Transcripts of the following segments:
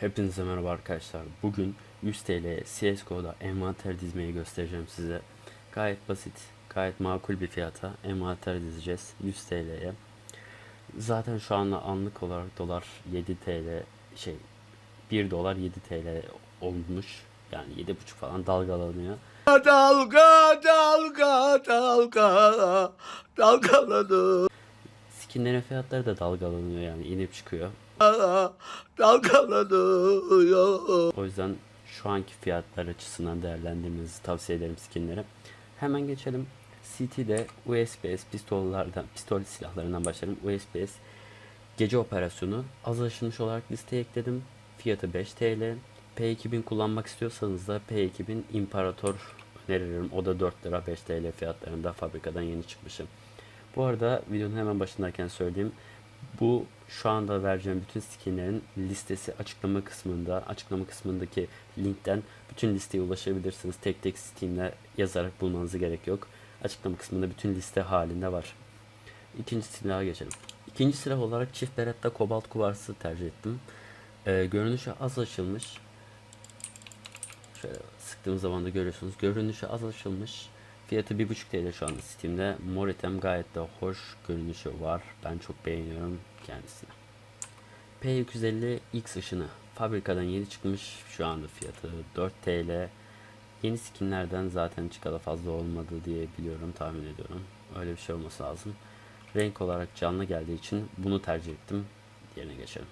Hepinize merhaba arkadaşlar. Bugün 100 TL CSGO'da envanter dizmeyi göstereceğim size. Gayet basit, gayet makul bir fiyata envanter dizeceğiz 100 TL'ye. Zaten şu anda anlık olarak dolar 7 TL şey 1 dolar 7 TL olmuş. Yani 7,5 falan dalgalanıyor. Dalga dalga dalga dalgaladı Skinlerin fiyatları da dalgalanıyor yani inip çıkıyor. Dalgalanıyor. O yüzden şu anki fiyatlar açısından değerlendirmenizi tavsiye ederim skinlere. Hemen geçelim. CT'de USPS pistollardan, pistol silahlarından başlayalım. USPS gece operasyonu az aşılmış olarak listeye ekledim. Fiyatı 5 TL. P2000 kullanmak istiyorsanız da P2000 İmparator öneririm. O da 4 lira 5 TL fiyatlarında fabrikadan yeni çıkmışım. Bu arada videonun hemen başındayken söyleyeyim. Bu şu anda vereceğim bütün skinlerin listesi açıklama kısmında. Açıklama kısmındaki linkten bütün listeye ulaşabilirsiniz. Tek tek Steam'le yazarak bulmanıza gerek yok. Açıklama kısmında bütün liste halinde var. İkinci silaha geçelim. İkinci silah olarak çift beretta kobalt kuvarsı tercih ettim. Ee, görünüşü az açılmış. Şöyle sıktığım zaman da görüyorsunuz. Görünüşü az açılmış. Fiyatı 1.5 TL şu anda Steam'de. Mor item gayet de hoş görünüşü var. Ben çok beğeniyorum kendisini. P250 X ışını. Fabrikadan yeni çıkmış. Şu anda fiyatı 4 TL. Yeni skinlerden zaten çıkalı fazla olmadı diye biliyorum, tahmin ediyorum. Öyle bir şey olması lazım. Renk olarak canlı geldiği için bunu tercih ettim. Diğerine geçelim.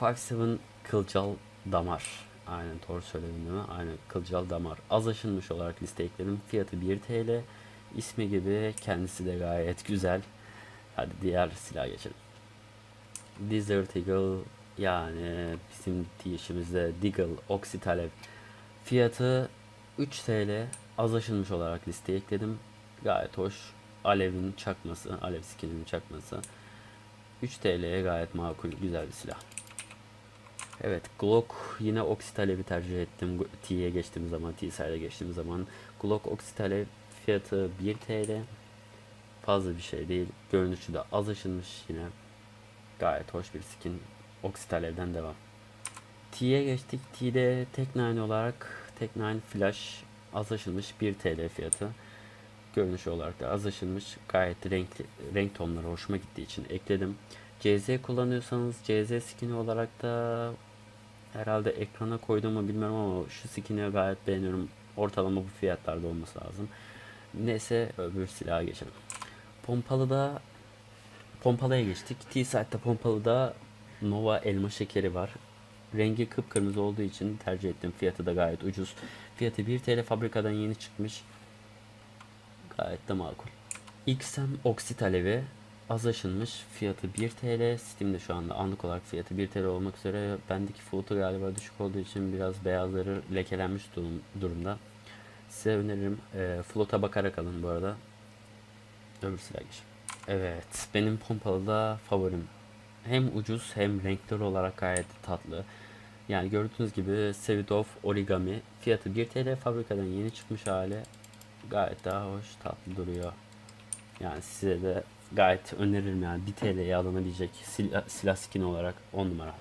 5-7 Kılcal Damar. Aynen değil mi? Aynen Kılcal Damar. Az aşınmış olarak liste ekledim. Fiyatı 1 TL. İsmi gibi kendisi de gayet güzel. Hadi diğer silah geçelim. Desert Eagle yani bizim diyişimizde Deagle Oxitalev. Fiyatı 3 TL. Az aşınmış olarak listeye ekledim. Gayet hoş. Alev'in çakması, Alev skininin çakması. 3 TL'ye gayet makul, güzel bir silah. Evet, Glock yine oksit alevi tercih ettim. T'ye geçtiğim zaman, T-Side'e geçtiğim zaman. Glock oksit alev fiyatı 1 TL. Fazla bir şey değil. Görünüşü de az aşınmış yine. Gayet hoş bir skin. Oksit alevden devam. T'ye geçtik. T'de Tek 9 olarak Tek 9 Flash az aşılmış 1 TL fiyatı. Görünüş olarak da az aşılmış. Gayet renkli, renk tonları hoşuma gittiği için ekledim. CZ kullanıyorsanız CZ skini olarak da herhalde ekrana koyduğumu bilmiyorum ama şu skini gayet beğeniyorum. Ortalama bu fiyatlarda olması lazım. Neyse öbür silaha geçelim. Pompalıda Pompalıya geçtik. T-Side'da Pompalı'da Nova elma şekeri var. Rengi kıpkırmızı olduğu için tercih ettim. Fiyatı da gayet ucuz. Fiyatı 1 TL fabrikadan yeni çıkmış. Gayet de makul. XM oksit alevi az aşınmış. Fiyatı 1 TL. Steam'de şu anda anlık olarak fiyatı 1 TL olmak üzere. Bendeki float'u galiba düşük olduğu için biraz beyazları lekelenmiş durum, durumda. Size öneririm. E, float'a bakarak alın bu arada. Öbür silah geç. Evet. Benim pompalı da favorim. Hem ucuz hem renkleri olarak gayet tatlı. Yani gördüğünüz gibi Sevitov Origami. Fiyatı 1 TL. Fabrikadan yeni çıkmış hali. Gayet daha hoş, tatlı duruyor. Yani size de gayet öneririm yani 1 TL'ye alınabilecek silah, silah skin olarak 10 numara.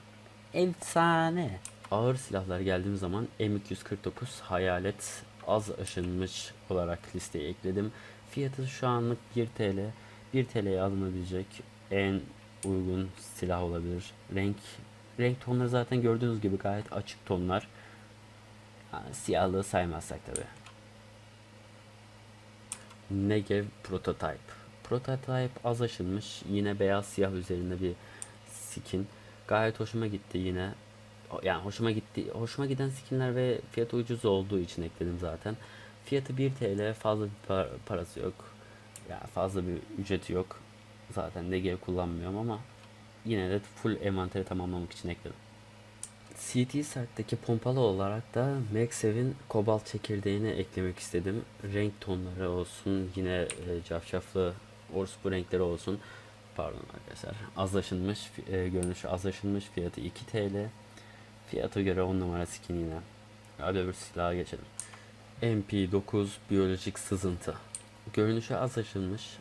Efsane. Ağır silahlar geldiğim zaman M249 Hayalet az aşınmış olarak listeye ekledim. Fiyatı şu anlık 1 TL. 1 TL'ye alınabilecek en uygun silah olabilir. Renk renk tonları zaten gördüğünüz gibi gayet açık tonlar. Yani siyahlığı saymazsak tabi. Negev Prototype. Prototype az aşınmış. Yine beyaz siyah üzerinde bir skin. Gayet hoşuma gitti yine. Yani hoşuma gitti. Hoşuma giden skinler ve fiyatı ucuz olduğu için ekledim zaten. Fiyatı 1 TL. Fazla bir par- parası yok. Yani fazla bir ücreti yok. Zaten Negev kullanmıyorum ama yine de full envanteri tamamlamak için ekledim. CT Site'deki pompalı olarak da Maxev'in kobalt çekirdeğini eklemek istedim. Renk tonları olsun, yine e, cafcaflı orospu renkleri olsun. Pardon arkadaşlar. Azlaşılmış, e, görünüşü azlaşılmış. Fiyatı 2 TL. Fiyata göre 10 numara skin yine. Hadi öbür silaha geçelim. MP9 biyolojik sızıntı. Görünüşü az aşılmış.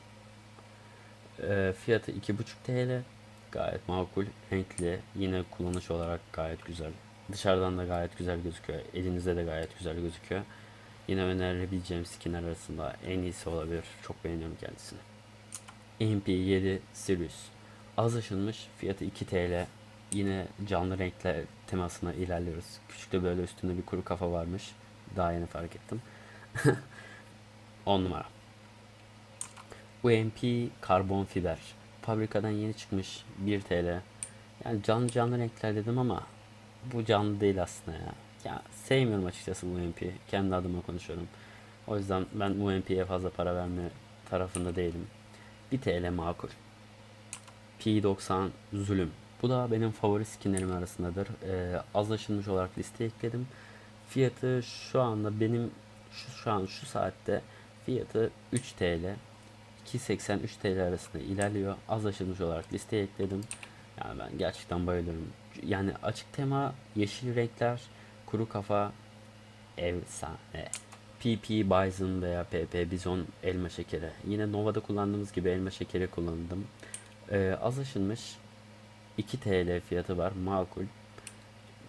E, fiyatı 2,5 TL. Gayet makul, renkli. Yine kullanış olarak gayet güzel. Dışarıdan da gayet güzel gözüküyor. Elinizde de gayet güzel gözüküyor. Yine önerebileceğim skinler arasında en iyisi olabilir. Çok beğeniyorum kendisini. MP7 Sirius. Az aşınmış, fiyatı 2 TL. Yine canlı renkler temasına ilerliyoruz. Küçük de böyle üstünde bir kuru kafa varmış. Daha yeni fark ettim. 10 numara. UMP karbon fiber. Fabrikadan yeni çıkmış 1 TL. Yani canlı canlı renkler dedim ama bu canlı değil aslında ya. Ya sevmiyorum açıkçası UMP. Kendi adıma konuşuyorum. O yüzden ben UMP'ye fazla para verme tarafında değilim. 1 TL makul. P90 Zulüm. Bu da benim favori skinlerim arasındadır. Ee, az aşınmış olarak listeye ekledim. Fiyatı şu anda benim şu, şu an şu saatte fiyatı 3 TL. 2.83 TL arasında ilerliyor. Az aşılmış olarak listeye ekledim. Yani ben gerçekten bayılıyorum. Yani açık tema, yeşil renkler, kuru kafa, efsane. PP Bison veya PP Bison elma şekeri. Yine Nova'da kullandığımız gibi elma şekeri kullandım. Ee, az aşınmış 2 TL fiyatı var. Makul.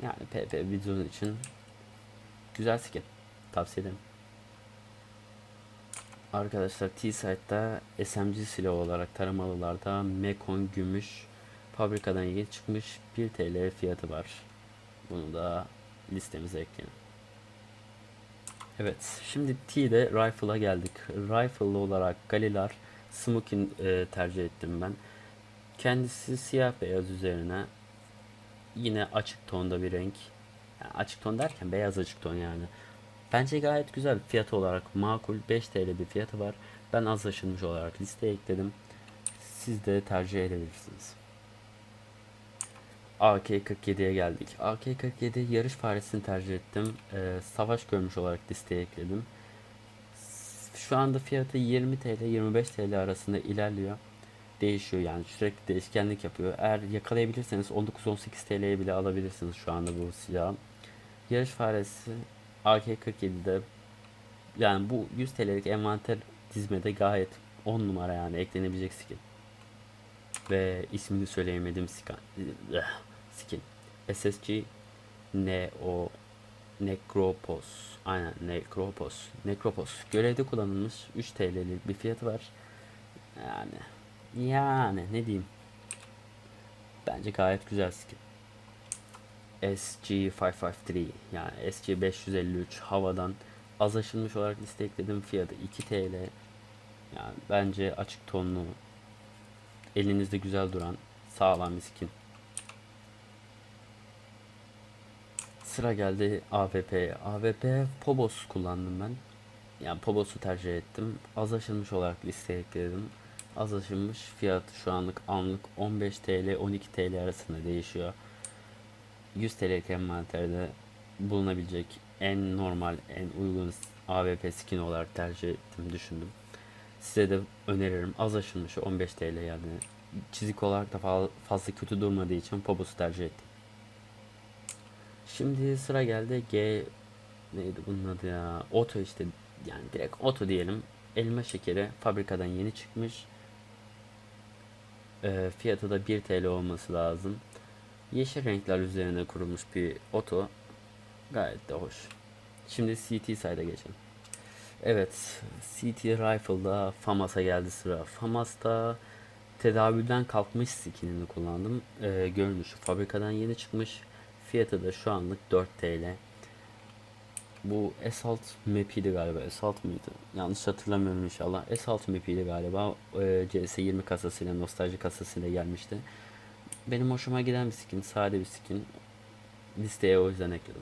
Yani PP Bison için güzel skin. Tavsiye ederim. Arkadaşlar T-Site'da SMG silah olarak taramalılarda Mekon gümüş fabrikadan yeni çıkmış 1 TL fiyatı var. Bunu da listemize ekleyelim. Evet, şimdi T'de Rifle'a geldik. Rifle olarak Galilar Smokin e, tercih ettim ben. Kendisi siyah beyaz üzerine yine açık tonda bir renk. Yani açık ton derken beyaz açık ton yani. Bence gayet güzel fiyatı olarak makul 5 TL bir fiyatı var. Ben az aşınmış olarak listeye ekledim. Siz de tercih edebilirsiniz. AK-47'ye geldik. AK-47 yarış faresini tercih ettim. Ee, savaş görmüş olarak listeye ekledim. Şu anda fiyatı 20 TL 25 TL arasında ilerliyor. Değişiyor yani sürekli değişkenlik yapıyor. Eğer yakalayabilirseniz 19-18 TL'ye bile alabilirsiniz şu anda bu silahı. Yarış faresi AK-47'de yani bu 100 TL'lik envanter dizmede gayet 10 numara yani eklenebilecek skin. Ve ismini söyleyemedim skin. SSG Neo Necropos. Aynen Necropos. Necropos. Görevde kullanılmış 3 TL'lik bir fiyatı var. Yani yani ne diyeyim. Bence gayet güzel skin. SG553 yani SG553 havadan az aşınmış olarak liste ekledim fiyatı 2 TL yani bence açık tonlu elinizde güzel duran sağlam bir skin sıra geldi AWP AWP Phobos kullandım ben yani Phobos'u tercih ettim az aşınmış olarak listeye ekledim az aşınmış fiyat şu anlık anlık 15 TL 12 TL arasında değişiyor 100 TL envanterde bulunabilecek en normal, en uygun AWP skin olarak tercih ettim düşündüm. Size de öneririm. Az aşınmış 15 TL yani. Çizik olarak da fa- fazla kötü durmadığı için Phobos'u tercih ettim. Şimdi sıra geldi G neydi bunun adı ya? Oto işte yani direkt oto diyelim. Elma şekeri fabrikadan yeni çıkmış. Ee, fiyatı da 1 TL olması lazım. Yeşil renkler üzerine kurulmuş bir oto. Gayet de hoş. Şimdi CT side'a geçelim. Evet, CT Rifle'da FAMAS'a geldi sıra. FAMAS'ta tedavülden kalkmış skinini kullandım. Ee, görünüşü fabrikadan yeni çıkmış. Fiyatı da şu anlık 4 TL. Bu Assault map'iydi galiba. Assault mıydı? Yanlış hatırlamıyorum inşallah. Assault map'iydi galiba. Ee, CS20 kasasıyla, nostalji kasasıyla gelmişti. Benim hoşuma giden bir skin, sade bir skin. Listeye o yüzden ekledim.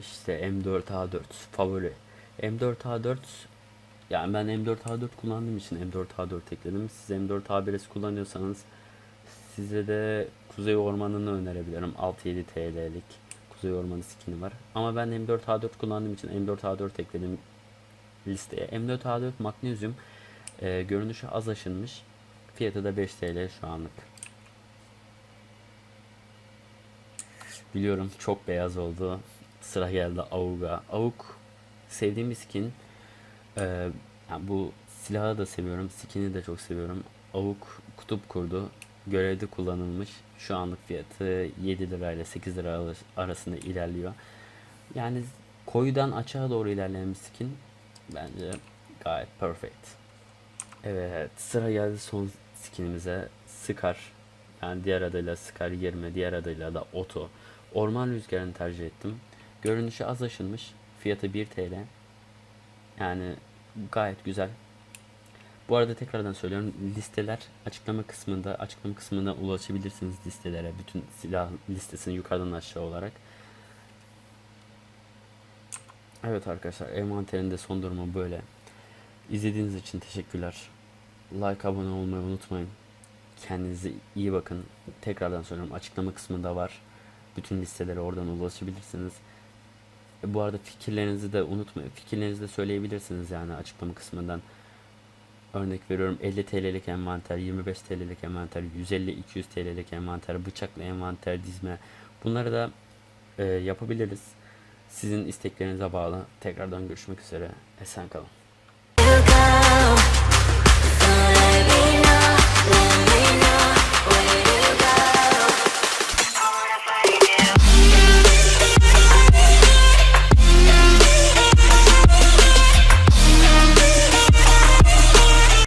İşte M4A4 favori. M4A4 yani ben M4A4 kullandığım için M4A4 ekledim. Siz M4A1S kullanıyorsanız size de Kuzey Ormanı'nı önerebilirim. 6-7 TL'lik Kuzey Ormanı skini var. Ama ben M4A4 kullandığım için M4A4 ekledim listeye. M4A4 magnezyum e, görünüşü az aşınmış. Fiyatı da 5 TL şu anlık. Biliyorum çok beyaz oldu. Sıra geldi Avuk'a. Avuk sevdiğim bir skin. Ee, yani bu silahı da seviyorum. Skin'i de çok seviyorum. Avuk kutup kurdu. Görevde kullanılmış. Şu anlık fiyatı 7 lira ile 8 lira arası- arasında ilerliyor. Yani koyudan açığa doğru ilerleyen bir skin bence gayet perfect. Evet sıra geldi son skinimize. Scar. Yani diğer adıyla Scar 20, diğer adıyla da Oto. Orman rüzgarını tercih ettim. Görünüşü az aşınmış. Fiyatı 1 TL. Yani gayet güzel. Bu arada tekrardan söylüyorum listeler açıklama kısmında açıklama kısmında ulaşabilirsiniz listelere bütün silah listesini yukarıdan aşağı olarak. Evet arkadaşlar envanterinde son durumu böyle. İzlediğiniz için teşekkürler. Like abone olmayı unutmayın. Kendinize iyi bakın. Tekrardan söylüyorum açıklama kısmında var. Bütün listelere oradan ulaşabilirsiniz. E, bu arada fikirlerinizi de unutmayın. Fikirlerinizi de söyleyebilirsiniz yani açıklama kısmından. Örnek veriyorum 50 TL'lik envanter, 25 TL'lik envanter, 150-200 TL'lik envanter, bıçaklı envanter, dizme. Bunları da e, yapabiliriz. Sizin isteklerinize bağlı. Tekrardan görüşmek üzere. Esen kalın.